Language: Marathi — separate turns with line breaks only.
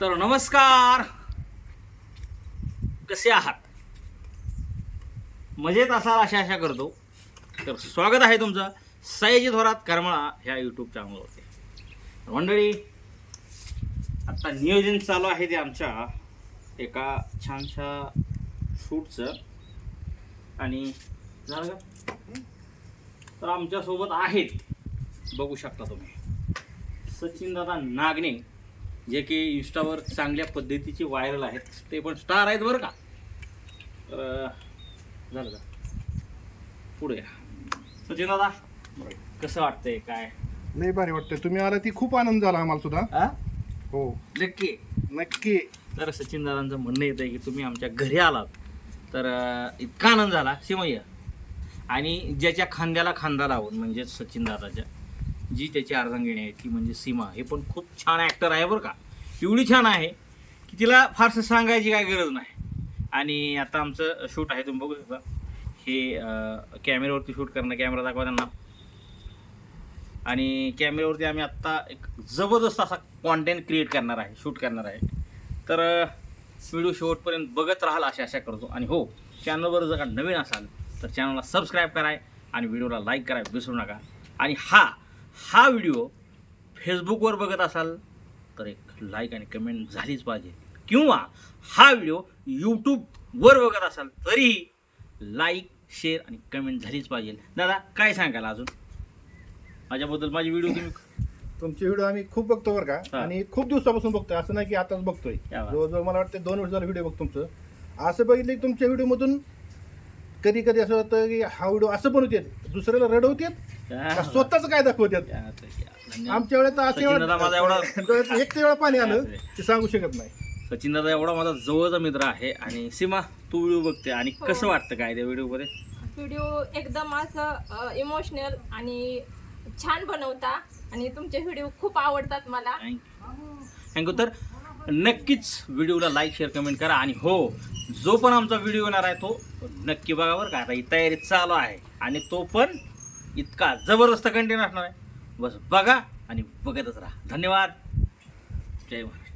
तर नमस्कार. कसे आहात? मजेत असाल अशा आशा करतो. तर स्वागत आहे तुमचं सयाजी थोरात करमळा ह्या यूट्यूब चॅनलवरती मंडळी आता नियोजन चालू आहे ते आमच्या एका छानशा शूटचं. आणि झालं का? तर आमच्यासोबत आहेत. बघू शकता तुम्ही. सचिन दादा नागणे जे की इंस्टावर चांगल्या पद्धतीचे व्हायरल आहेत. ते पण स्टार आहेत बरं का? तर झालं का पुढे सचिन दादा कसं वाटतंय काय?
लय भारी वाटतंय. तुम्ही आला ती खूप आनंद झाला आम्हाला सुद्धा.
आ?
हो.
नक्की.
नक्की.
तर सचिन दादांचं म्हणणं येतं की तुम्ही आमच्या घरी आलात. तर अं, इतका आनंद झाला सिमय्या आणि ज्याच्या खांद्याला खांदा लावून म्हणजे सचिन दादाच्या जी त्याची अर्धांगिणी आहे ती म्हणजे सीमा. हे पण खूप छान ॲक्टर आहे बरं का. एवढी छान आहे की तिला फारसं सांगायची काय गरज नाही. आणि आता आमचं शूट आहे तुम्ही बघू शकता. हे कॅमेऱ्यावरती शूट करणं कॅमेरा दाखवा त्यांना. आणि कॅमेऱ्यावरती आम्ही आत्ता एक जबरदस्त असा कॉन्टेंट क्रिएट करणार आहे शूट करणार आहे. तर व्हिडिओ शेवटपर्यंत बघत राहाल अशी आशा करतो. आणि हो चॅनलवर जर का नवीन असाल तर चॅनलला सबस्क्राईब कराय आणि व्हिडिओला लाईक कराय विसरू नका. आणि हा हा व्हिडिओ फेसबुकवर बघत असाल तर एक लाईक आणि कमेंट झालीच पाहिजे. किंवा हा व्हिडिओ यूट्यूबवर बघत असाल तरीही लाईक शेअर आणि कमेंट झालीच पाहिजे. दादा काय सांगाल अजून? माझ्याबद्दल माझी व्हिडिओ तुम्ही
तुमचे व्हिडिओ आम्ही खूप बघतो बरं
हा.
का आणि खूप दिवसापासून बघतोय. असं नाही की आताच बघतोय.
क्या बात.
जवळजवळ मला वाटतं दोन वर्ष झालं व्हिडिओ बघतो तुमचं. असं बघितलं की तुमच्या व्हिडिओ मधून कधी कधी असं होतं की हा व्हिडिओ असं बनवते दुसऱ्याला रडवतात स्वतःच काय दाखवतात. आमच्या
सचिन दादा माझा एवढा-
असं डोळ्यात एक ते वेळा पाणी आलं ते. सांगू शकत नाही.
सचिन दादा एवढा माझा जवळचा मित्र आहे आणि सीमा तू व्हिडिओ बघते आणि
हो.
कसं वाटतं काय त्या व्हिडिओमध्ये?
व्हिडिओ एकदम असं इमोशनल आणि छान बनवता आणि तुमचे व्हिडिओ खूप आवडतात मला.
थँक्यू तर नक्कीच व्हिडिओला लाईक शेअर कमेंट करा आणि हो जो पण आमचा व्हिडिओ येणार आहे तो नक्की बघा बरं का. आता ही तयारी चालू आहे. आणि तो पण इतका जबरदस्त कंटेंट असणार आहे. बस बघा आणि बघतच राहा. धन्यवाद. जय महाराज